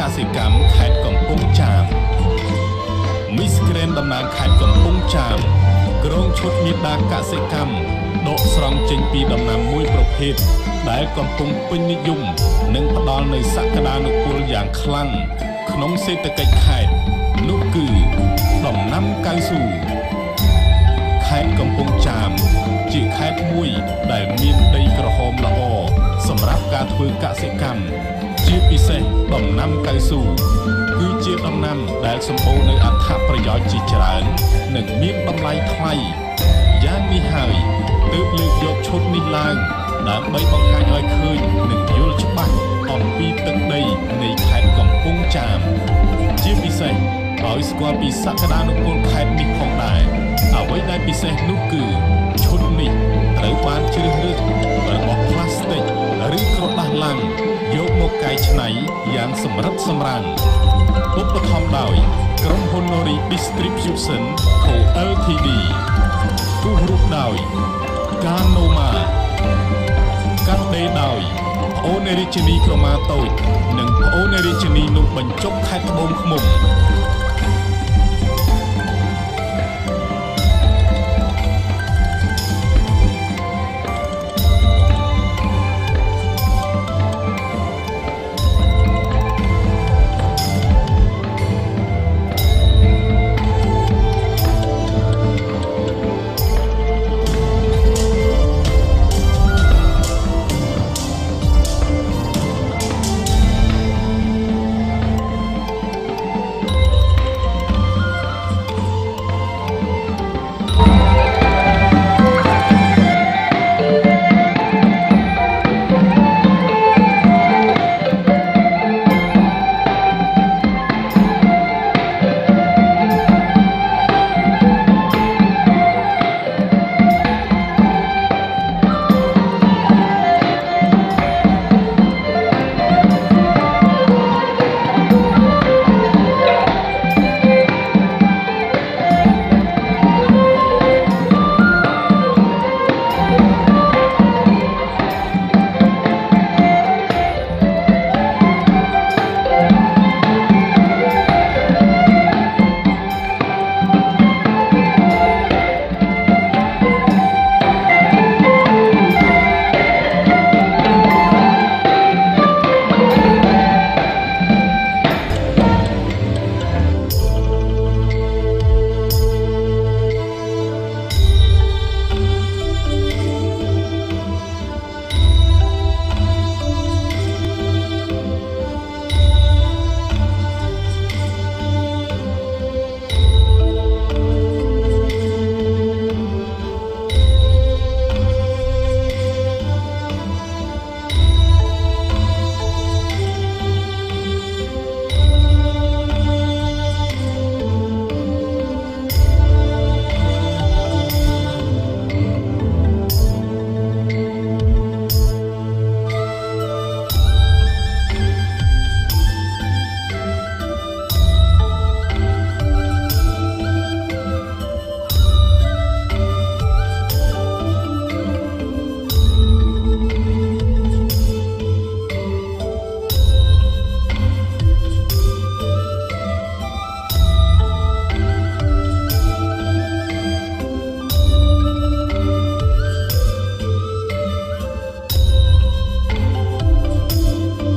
កសិកម្មខេត្តកំពង់ចាមមីសក្រែនតំណាងខេត្តកំពង់ចាមក្រុងឈុតមេដាកសិកម្មដកស្រង់ចេញពីដំណាំមួយប្រភេទដែលកំពុងពេញនិយមនិងផ្ដល់នូវសក្តានុពលយ៉ាងខ្លាំងក្នុងសេដ្ឋកិច្ចខេត្តនោះគឺដំណាំកៅស៊ូខេត្តកំពង់ចាម ជាខេត្តមួយដែលមានដីក្រហមល្អសម្រាប់ការធ្វើកសិកម្ម ជាពិសេសដំណាំកៅស៊ូគឺជាដំណាំដែលសម្បូរនៅអត្ថប្រយោជន៍ជាច្រើន និងមានតម្លៃថ្លៃយ៉ាងនេះហើយទើបលើកយកឈុតនេះឡើងដើម្បីបង្ហាញឲ្យឃើញនិងយល់ច្បាស់អំពីទឹកដីនៃខេត្តកំពង់ចាម ជាពិសេសឲ្យស្គាល់ពីសក្តានុពលខេត្តនេះផងដែរអ្វីដែលពិសេសនោះគឺ សម្រិតសម្រាំងឧបត្ថម្ភដោយ ក្រុមហ៊ុន Nori Distribution Co Ltd គូសរូបដោយ Ganoma កាត់ដេរដោយប្អូនរាជនីក្រមាតូច និងប្អូនរាជនីនំបញ្ចុកខេត្តត្បូងឃ្មុំ